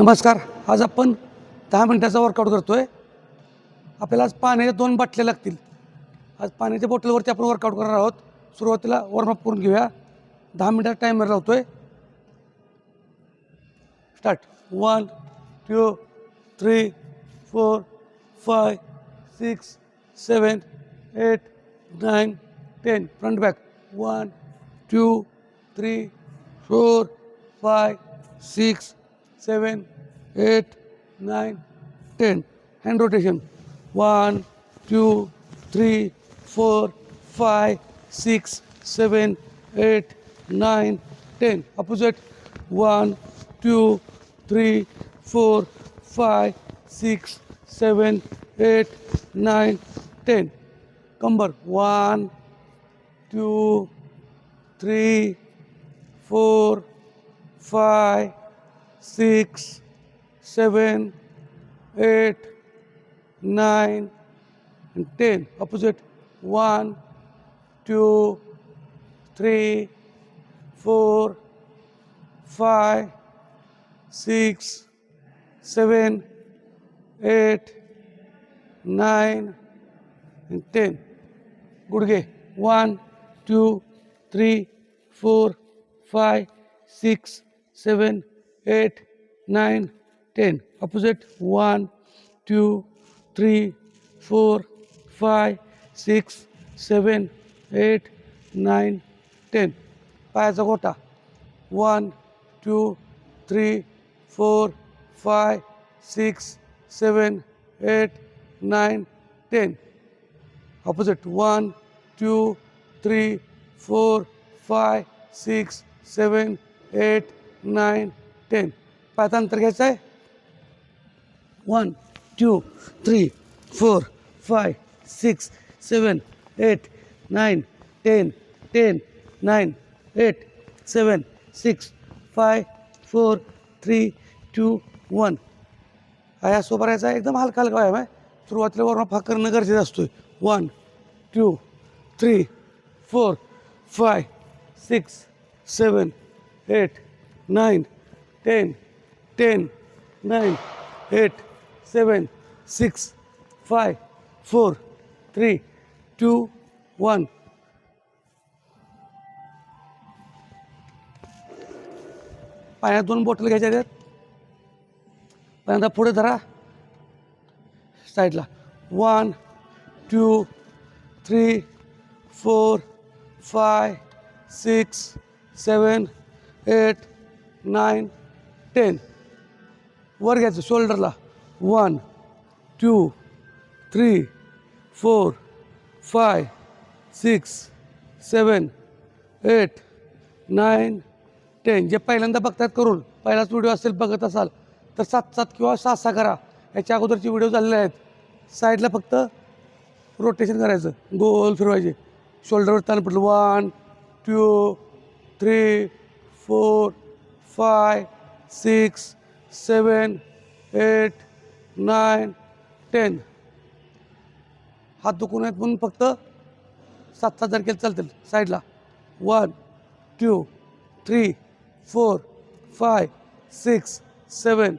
नमस्कार. आज आपण दहा मिनटाचा वर्कआउट करतो आहे आपल्याला आज पाण्याच्या दोन बाटल्या लागतील. आज पाण्याच्या बॉटलवरती आपण वर्कआउट करणार आहोत. सुरुवातीला वॉर्मअप करून घेऊया. दहा मिनटाचा टायमर लावतो आहे start one two three four five six seven eight nine ten front back one two three four five six seven, eight, nine, ten. Hand rotation. One, two, three, four, five, six, seven, eight, nine, ten. Opposite. One, two, three, four, five, six, seven, eight, nine, ten. Cumber. One, two, three, four, five, six seven eight nine ten opposite one two three four five six seven eight nine ten गुडघे one two three four five six seven 8, 9, 10. Opposite 1, 2, 3, 4, 5, 6, 7, 8, 9, 10. Pyazagota 1, 2, 3, 4, 5, 6, 7, 8, 9, 10. Opposite 1, 2, 3, 4, 5, 6, 7, 8, 9, ten. पाच अंतर घ्यायचं आहे. One two three four five six seven eight nine ten ten nine eight seven six five four three two one. हा या सोबा राहायचा एकदम हलका हलका व्यायाम आहे. सुरुवातीला वरून फाक करणं गरजेचं असतो one two three four five six seven eight nine ten ten nine eight seven six five four three two one. पाण्यात दोन बॉटल घ्यायच्या आहेत. पहिल्यांदा पुढे धरा. साईडला. One two three four five six seven eight nine ten. वर घ्यायचं शोल्डरला one two three four five six seven eight nine ten जे पहिल्यांदा बघतात करून पहिलाच व्हिडिओ असेल बघत असाल तर सात सात किंवा सहा सहा करा. याच्या अगोदरचे व्हिडिओ झालेले आहेत. साईडला फक्त रोटेशन करायचं. गोल फिरवायचे. शोल्डरवर ताण पडलं. One two three four five six seven eight nine ten. हात दुखून आहेत म्हणून फक्त सात सात जण केलं चालतील साईडला. One two three four five six seven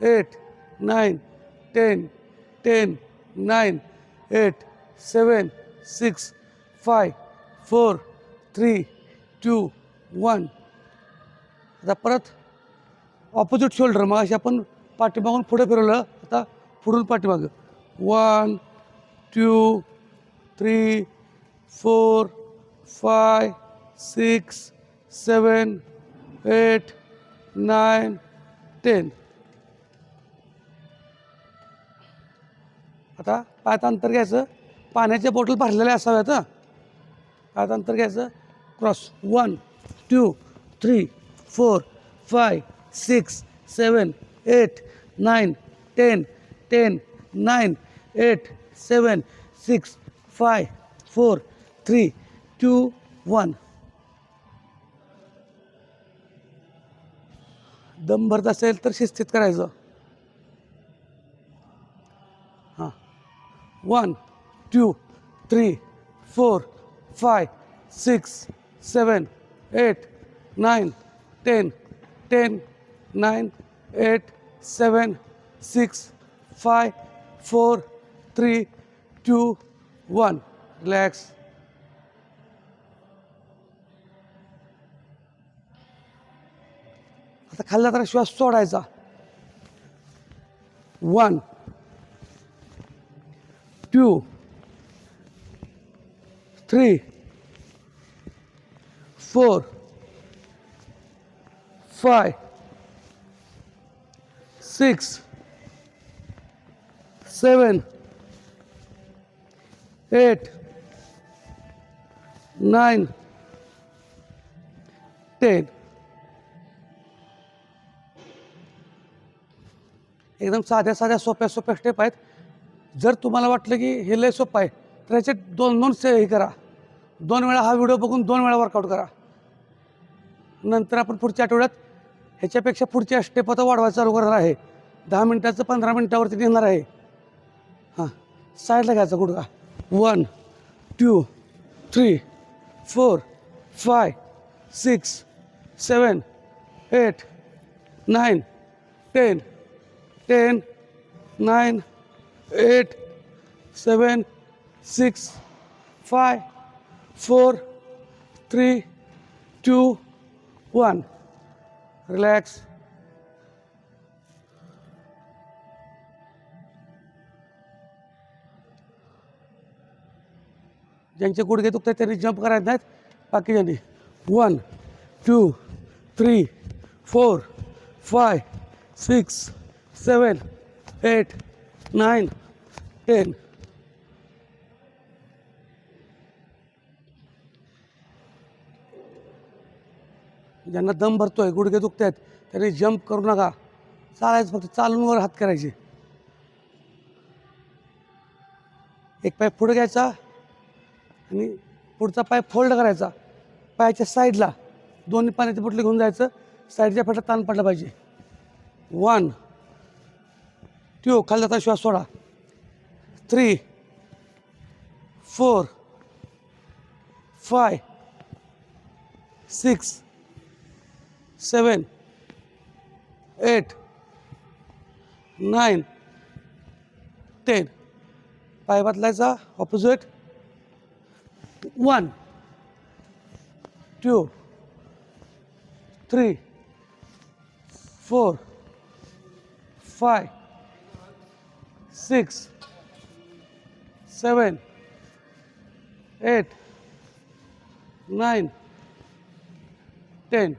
eight nine ten ten nine eight seven six five four three two one. आता परत ऑपोजिट शोल्डर मग अशी आपण पाठीमागून पुढे फिरवलं आता पुढून पाठीमागं. One two three four five six seven eight nine ten आता पायात अंतर घ्यायचं. पाण्याच्या बॉटल भरलेल्या असाव्यात हं. पायात अंतर घ्यायचं. Cross one two three four five six seven eight nine ten ten nine eight seven six five four three two one. दम भरत असेल तर शिस्तीत करायचं. हां. One two three four five six seven eight nine ten ten nine eight seven six five four three two one relax आता खाल्ला तर श्वास सोडायचा one two three four five six seven eight nine ten. एकदम साध्या साध्या सोप्या सोप्या स्टेप आहेत. जर तुम्हाला वाटलं की हे लय सोपं आहे तर याचे दोन दोन से हे करा. दोन वेळा हा व्हिडिओ बघून दोन वेळा वर्कआउट करा. नंतर आपण पुढच्या आठवड्यात ह्याच्यापेक्षा पुढच्या स्टेप आता वाढवायला चालू करणार आहे. दहा मिनटाचं पंधरा मिनटावरती नेणार आहे. हां साईडला घ्यायचा गुडगा one two three four five six seven eight nine ten ten nine eight seven six five four three two one. Relax ज्यांचे गुडघे दुखतात त्यांनी जंप करायचे नाहीत. बाकीच्यांनी one two three four five six seven eight nine ten ज्यांना दम भरतोय गुडघे दुखत आहेत त्यांनी जंप करू नका. चालायचं फक्त चालून वर हात करायचे. एक पाय पुढे घ्यायचा आणि पुढचा पाय फोल्ड करायचा. पायाच्या साईडला दोन्ही पाण्याची बॉटली घेऊन जायचं. साईडच्या फाट्यात ताण पडला पाहिजे. वन टू खाली जाता श्वास सोडा. Three four five six seven eight nine ten पाय बदलायचा opposite one two three four five six seven eight nine ten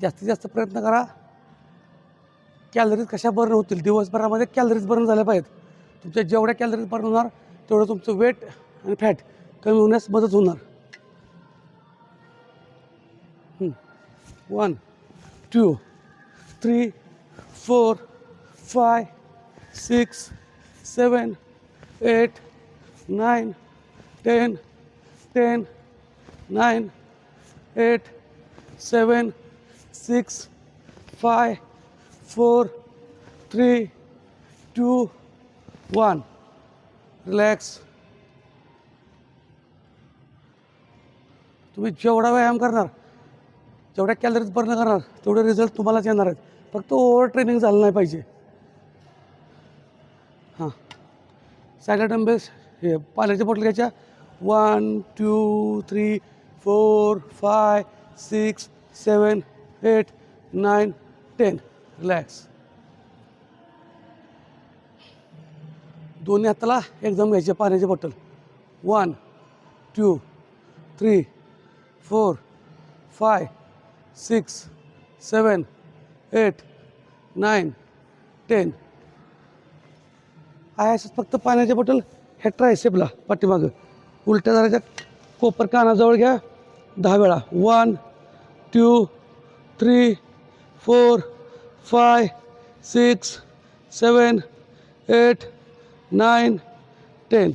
जास्तीत जास्त प्रयत्न करा. कॅलरीज कशा बर्न होतील? दिवसभरामध्ये कॅलरीज बर्न झाल्या पाहिजेत. तुमच्या जेवढ्या कॅलरीज बर्न होणार तेवढं तुमचं वेट आणि फॅट कमी होण्यास मदत होणार. One two three four five six seven eight nine ten ten nine eight seven six five four three two one. Relax तुम्ही जेवढा व्यायाम करणार जेवढ्या कॅलरीज बर्न करणार तेवढे रिझल्ट तुम्हालाच येणार आहेत. फक्त ओव्हर ट्रेनिंग झालं नाही पाहिजे. हां. सॅलेट डंबेल्स हे पाण्याच्या बॉटल घ्यायच्या. One two three four five six seven eight nine ten. Relax दोन्ही हाताला एकदम घ्यायचे पाण्याची bottle. One two three four five six seven eight nine ten आहे असंच फक्त पाण्याची बॉटल. हे ट्रायसेपला पाठीमागं. उलट्या जराच्या कोपर कानाजवळ घ्या. दहा वेळा. One two three four five six seven eight nine ten